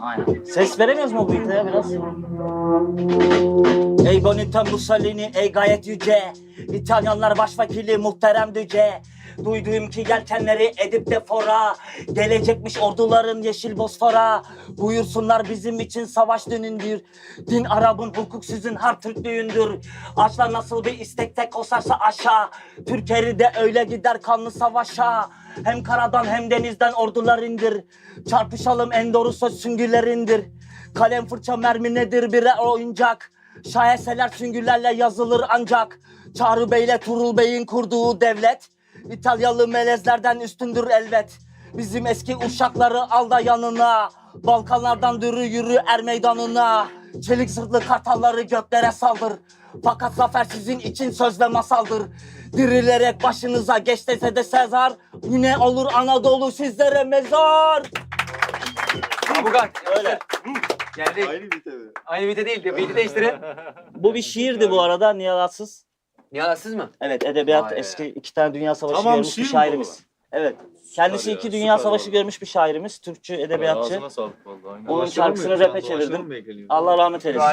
Aynen. Ses veremiyoruz mu bu iteye biraz? Ey Bonita Mussolini, ey gayet yüce. İtalyanlar başvekili muhterem düce. Duyduğum ki yelkenleri edip de fora. Gelecekmiş orduların yeşil bosfora. Buyursunlar bizim için savaş dönündür. Din Arap'ın hukuk sizin har Türklüğündür. Açlar nasıl bir istekte kosarsa aşağı. Türkleri de öyle gider kanlı savaşa. Hem karadan hem denizden ordular indir. Çarpışalım en doğrusu süngülerindir. Kalem fırça mermi nedir birer oyuncak. Şaheseler süngülerle yazılır ancak. Çağrı Bey'le Turul Bey'in kurduğu devlet. İtalyalı melezlerden üstündür elbet. Bizim eski uşakları al da yanına. Balkanlardan dürü yürü er meydanına. Çelik sırtlı kartalları göklere saldır. Fakat zafer sizin için söz ve masaldır. Dirilerek başınıza geç dese de Sezar. Yine olur Anadolu sizlere mezar. Abugat. Öyle. Geldik. Aynı bir tabii. Aynı vite değil. Beyti değiştirin. Bu bir şiirdi bu arada Nihalatsız. Yalansız mı? Evet edebiyat Vay be. eski iki tane dünya savaşı Tamam, görmüş şiir bir mi şairimiz. Evet. Kendisi ya, iki dünya süper savaşı oldu. görmüş bir şairimiz. Türkçü, edebiyatçı. Ağzına sağlık vallahi. Onun şarkısını rap'e çevirdim. Allah rahmet eylesin.